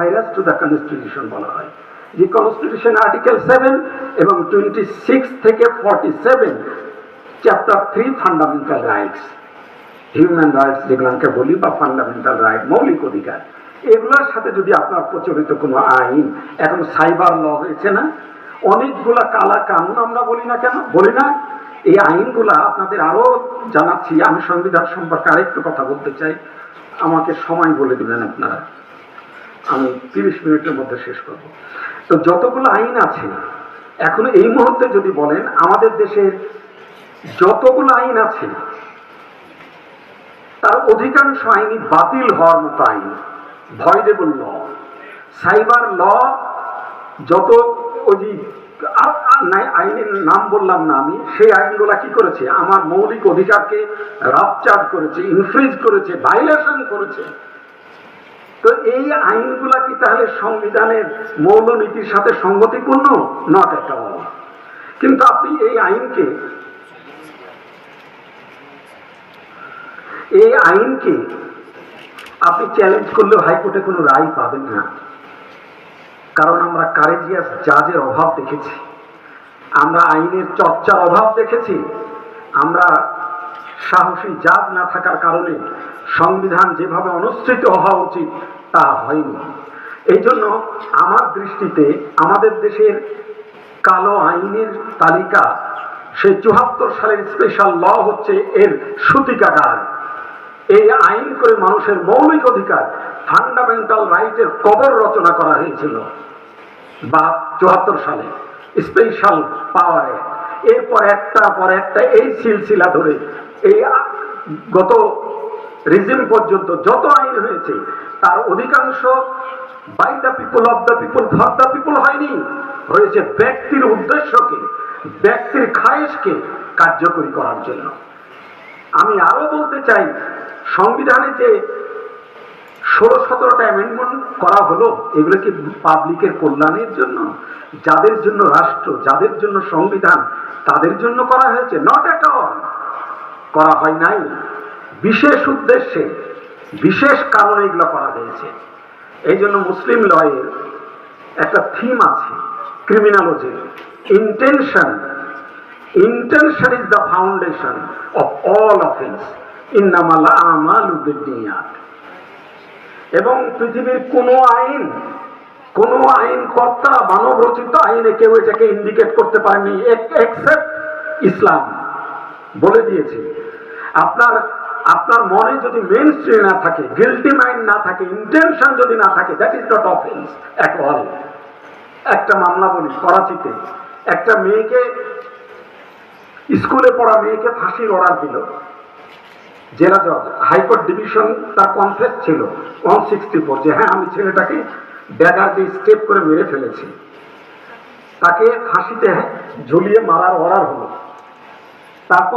Virus to the constitution বলা হয়। যে কনস্টিটিউশন আর্টিকেল সেভেন এবং টোয়েন্টি সিক্স থেকে forty seven chapter three fundamental rights human rights যেগুলোকে বলি বা ফান্ডামেন্টাল রাইট মৌলিক অধিকার। এগুলোর সাথে যদি আপনার প্রচলিত কোনো আইন, এখন সাইবার ল হয়েছে না? অনেকগুলা কালা কানুন আমরা বলি না কেন? বলি না? এই আইনগুলা আপনাদের আরও জানাচ্ছি। আমি সংবিধান সম্পর্কে আরেকটু কথা বলতে চাই। আমাকে সময় বলে দিবেন আপনারা। আমি তিরিশ মিনিটের মধ্যে শেষ করব। তো যতগুলো আইন আছে, এখন এই মুহূর্তে যদি বলেন, আমাদের দেশে যতগুলো আইন আছে, তার অধিকাংশ আইনই বাতিল হওয়ার মতো আইন, ভয়ডেবল ল। সাইবার ল, যত ওই আইনের নাম বললাম না আমি, সেই আইনগুলা কি করেছে? আমার মৌলিক অধিকারকে রাপচার্জ করেছে ইনফ্রিজ করেছে ভাইলেশন করেছে। তো এই আইনগুলা কি তাহলে সংবিধানের মৌলনীতির সাথে সঙ্গতিপূর্ণ? নট অল কিন্তু আপনি এই আইনকে এই আইনকে আপনি চ্যালেঞ্জ করলেও হাইকোর্টে কোনো রায় পাবেন না। কারণ আমরা কারেজিয়াস জাজের অভাব দেখেছি। আমরা আইনের চর্চার অভাব দেখেছি। আমরা সাহসী জাজ না থাকার কারণে সংবিধান যেভাবে অনুষ্ঠিত হওয়া উচিত, তা হয়নি। এই জন্য আমার দৃষ্টিতে আমাদের দেশের কালো আইনের তালিকা সেই চুহাত্তর সালের স্পেশাল ল হচ্ছে এর সূতিকাগার। এই আইন করে মানুষের মৌলিক অধিকার ফান্ডামেন্টাল রাইটের কবর রচনা করা হয়েছিল। বা চুয়াত্তর সালে স্পেশাল পাওয়ারে এরপর একটা পর একটা এই সিলসিলা ধরে এই গত রিজিম পর্যন্ত যত আইন হয়েছে, তার অধিকাংশ by the people of the people for the people হয়নি। হয়েছে ব্যক্তির উদ্দেশ্যকে, ব্যক্তির খায়েশকে কার্যকরী করার জন্য। আমি আরও বলতে চাই, সংবিধানে যে ষোলো সতেরোটা অ্যামেন্ডমেন্ট করা হলো, এগুলো কি পাবলিকের কল্যাণের জন্য? যাদের জন্য রাষ্ট্র, যাদের জন্য সংবিধান, তাদের জন্য করা হয়েছে? নট এট অল করা হয় নাই। বিশেষ উদ্দেশ্যে, বিশেষ কারণে এগুলো করা হয়েছে। এই জন্য মুসলিম লয়ের একটা থিম আছে criminology intention intention is the foundation of all offence এবং পৃথিবীর কোনো আইন কোনো আইন কর্তা মানব রচিত আইনে কেউ এটাকে ইন্ডিকেট করতে পারেনি এক্সেপ্ট ইসলাম। বলে দিয়েছে। আপনার আপনার মনে যদি মেন স্ট্রিম না থাকে গিলটি মাইন্ড না থাকে ইন্টেনশন যদি না থাকে that is not offence at all একটা মামলা বলি, করাচিতে, একটা মেয়েকে স্কুলে পড়া মেয়েকে ফাঁসির অর্ডার দিল। জেলা জজ, হাইকোর্ট ডিভিশন তার কনফেস ছিল ওয়ান সিক্সটি ফোর যে হ্যাঁ আমি ছেলেটাকে ব্যাগার দিয়ে স্টেপ করে মেরে ফেলেছি। তাকে ফাঁসিতে ঝুলিয়ে মারার অর্ডার হলো। তারপর